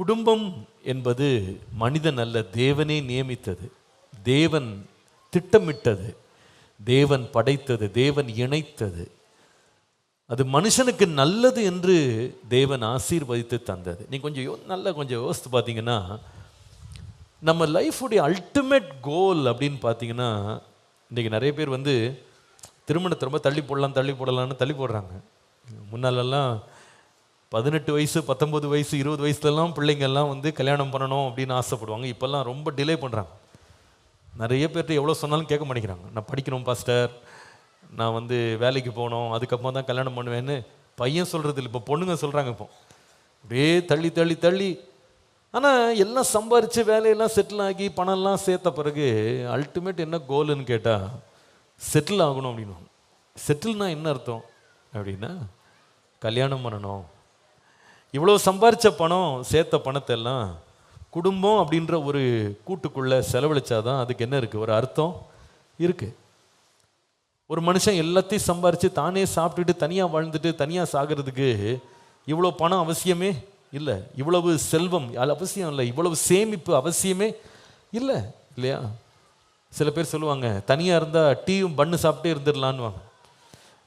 குடும்பம் என்பது மனிதன் அல்ல தேவனே நியமித்தது. தேவன் திட்டமிட்டது. தேவன் படைத்தது தேவன் இணைத்தது. அது மனுஷனுக்கு நல்லது என்று தேவன் ஆசீர்வதித்து தந்தது. நீ கொஞ்சம் யோ நல்லா கொஞ்சம் யோசித்து பார்த்தீங்கன்னா நம்ம லைஃபுடைய அல்டிமேட் கோல் அப்படின்னு பார்த்தீங்கன்னா இன்றைக்கி நிறைய பேர் வந்து திருமணத்தை ரொம்ப தள்ளி போடலாம் தள்ளி போடலான்னு தள்ளி போடுறாங்க. முன்னாலெல்லாம் பதினெட்டு வயசு பத்தொம்பது வயசு இருபது வயசுலலாம் பிள்ளைங்கள்லாம் வந்து கல்யாணம் பண்ணணும் அப்படின்னு ஆசைப்படுவாங்க. இப்போல்லாம் ரொம்ப டிலே பண்ணுறாங்க நிறைய பேர்கிட்ட எவ்வளோ சொன்னாலும் கேட்க மாட்டேங்கிறாங்க. நான் படிக்கணும் பாஸ்டர். நான் வந்து வேலைக்கு போகணும். அதுக்கப்புறம் தான் கல்யாணம் பண்ணுவேன்னு. பையன் சொல்கிறது இல்லை இப்போ பொண்ணுங்க சொல்கிறாங்க இப்போ. அப்படியே தள்ளி தள்ளி தள்ளி. ஆனால் எல்லாம் சம்பாரித்து வேலையெல்லாம் செட்டில் ஆகி பணம்லாம் சேர்த்த பிறகு அல்டிமேட் என்ன கோலுன்னு கேட்டால் செட்டில் ஆகணும் அப்படின்னு செட்டில்னா என்ன அர்த்தம்? அப்படின்னா கல்யாணம் பண்ணணும். இவ்வளோ சம்பாரித்த பணம் சேர்த்த பணத்தை எல்லாம் குடும்பம் அப்படின்ற ஒரு கூட்டுக்குள்ளே செலவழிச்சாதான் அதுக்கு என்ன இருக்குது ஒரு அர்த்தம் இருக்குது ஒரு மனுஷன் எல்லாத்தையும் சம்பாரித்து தானே சாப்பிட்டுட்டு தனியாக வாழ்ந்துட்டு தனியாக சாகிறதுக்கு இவ்வளோ பணம் அவசியமே இல்லை. இவ்வளவு செல்வம் அது அவசியம் இல்லை. இவ்வளவு சேமிப்பு அவசியமே இல்லை இல்லையா? சில பேர் சொல்லுவாங்க தனியாக இருந்தால் டீயும் பண்ணு சாப்பிட்டே இருந்துடலான்னுவாங்க.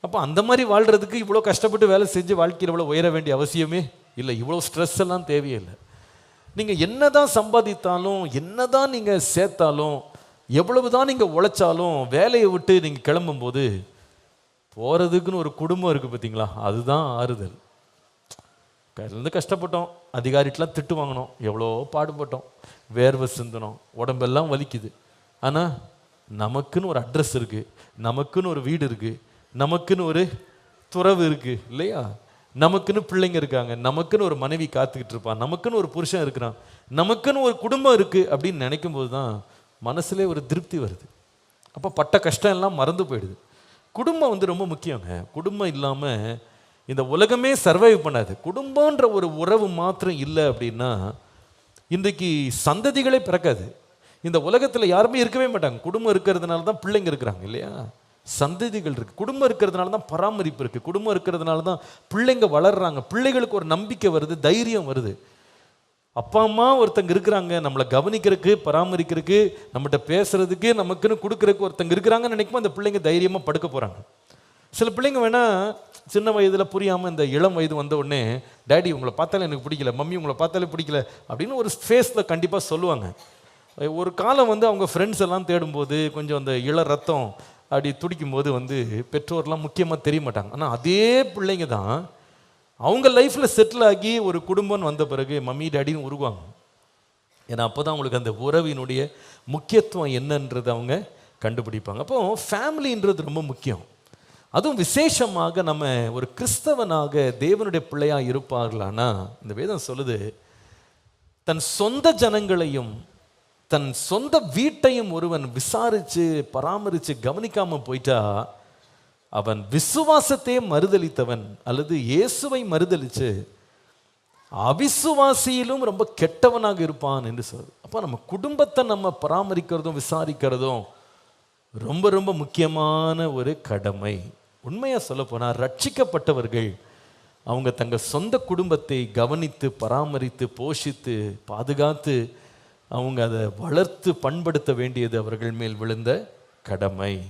அப்போ அந்த மாதிரி வாழ்கிறதுக்கு இவ்வளோ கஷ்டப்பட்டு வேலை செஞ்சு வாழ்க்கையில் இவ்வளோ உயர வேண்டிய அவசியமே இல்லை இவ்வளோ ஸ்ட்ரெஸ் எல்லாம் தேவையில்லை. நீங்கள் என்னதான் சம்பாதித்தாலும் என்னதான் நீங்கள் சேர்த்தாலும் எவ்வளவு தான் நீங்கள் உழைச்சாலும் வேலையை விட்டு நீங்கள் கிளம்பும்போது போகிறதுக்குன்னு ஒரு குடும்பம் இருக்குது பார்த்தீங்களா அதுதான் ஆறுதல். கையிலேருந்து கஷ்டப்பட்டோம். அதிகாரிட்டெலாம் திட்டு வாங்கினோம். எவ்வளோ பாடுபட்டோம். வேர்வை சிந்தனோம். உடம்பெல்லாம் வலிக்குது. ஆனால் நமக்குன்னு ஒரு அட்ரஸ் இருக்குது நமக்குன்னு ஒரு வீடு இருக்குது நமக்குன்னு ஒரு துறவு இருக்குது இல்லையா? நமக்குன்னு பிள்ளைங்க இருக்காங்க. நமக்குன்னு ஒரு மனைவி காத்துக்கிட்டு இருப்பான் நமக்குன்னு ஒரு புருஷன் இருக்கிறான். நமக்குன்னு ஒரு குடும்பம் இருக்குது அப்படின்னு நினைக்கும் போது தான் மனசுலே ஒரு திருப்தி வருது. அப்போ பட்ட கஷ்டம் எல்லாம் மறந்து போயிடுது. குடும்பம் வந்து ரொம்ப முக்கியங்க. குடும்பம் இல்லாமல் இந்த உலகமே சர்வைவ் பண்ணாது. குடும்பன்ற ஒரு உறவு மாத்திரம் இல்லை அப்படின்னா இன்றைக்கு சந்ததிகளே பிறக்காது. இந்த உலகத்தில் யாருமே இருக்கவே மாட்டாங்க. குடும்பம் இருக்கிறதுனால தான் பிள்ளைங்க இருக்கிறாங்க இல்லையா? சந்ததிகள் இருக்குது குடும்பம் இருக்கிறதுனால தான் பராமரிப்பு இருக்குது குடும்பம் இருக்கிறதுனால தான் பிள்ளைங்க வளர்றாங்க. பிள்ளைகளுக்கு ஒரு நம்பிக்கை வருது தைரியம் வருது. அப்பா அம்மா ஒருத்தங்க இருக்கிறாங்க நம்மளை கவனிக்கிறதுக்கு பராமரிக்கிறதுக்கு நம்மகிட்ட பேசுறதுக்கு நமக்குன்னு கொடுக்குறதுக்கு ஒருத்தங்க இருக்கிறாங்கன்னு நினைக்கும் அந்த பிள்ளைங்க தைரியமாக படுக்க போகிறாங்க சில பிள்ளைங்க வேணால் சின்ன வயதில் புரியாமல் இந்த இளம் வயது வந்த உடனே டேடி உங்களை பார்த்தாலே எனக்கு பிடிக்கல. மம்மி உங்களை பார்த்தாலே பிடிக்கல. அப்படின்னு ஒரு ஃபேஸில் கண்டிப்பாக சொல்லுவாங்க. ஒரு காலம் வந்து அவங்க ஃப்ரெண்ட்ஸ் எல்லாம் தேடும்போது கொஞ்சம் அந்த இள ரத்தம் அப்படி துடிக்கும்போது வந்து பெற்றோர்லாம் முக்கியமாக தெரிய மாட்டாங்க. ஆனால் அதே பிள்ளைங்க தான் அவங்க லைஃப்பில் செட்டில் ஆகி ஒரு குடும்பம்னு வந்த பிறகு மம்மி டேடின்னு உருவாங்க. ஏன்னா அப்போ தான் அவங்களுக்கு அந்த உறவினுடைய முக்கியத்துவம் என்னன்றது அவங்க கண்டுபிடிப்பாங்க. அப்போ ஃபேமிலின்றது ரொம்ப முக்கியம். அதுவும் விசேஷமாக நம்ம ஒரு கிறிஸ்தவனாக தேவனுடைய பிள்ளையாக இருப்பார்களானா இந்த வேதம் சொல்லுது தன் சொந்த ஜனங்களையும் தன் சொந்த வீட்டையும் ஒருவன் விசாரித்து பராமரித்து கவனிக்காமல் போயிட்டா அவன் விசுவாசத்தையே மறுதளித்தவன் அல்லது இயேசுவை மறுதளித்து அவிசுவாசியிலும் ரொம்ப கெட்டவனாக இருப்பான் என்று சொல். அப்போ நம்ம குடும்பத்தை நம்ம பராமரிக்கிறதும் விசாரிக்கிறதும் ரொம்ப ரொம்ப முக்கியமான ஒரு கடமை. உண்மையாக சொல்ல போனால் ரட்சிக்கப்பட்டவர்கள் அவங்க தங்கள் சொந்த குடும்பத்தை கவனித்து பராமரித்து போஷித்து பாதுகாத்து அவங்க அதை வளர்த்து பண்படுத்த வேண்டியது அவர்கள் மேல் விழுந்த கடமை.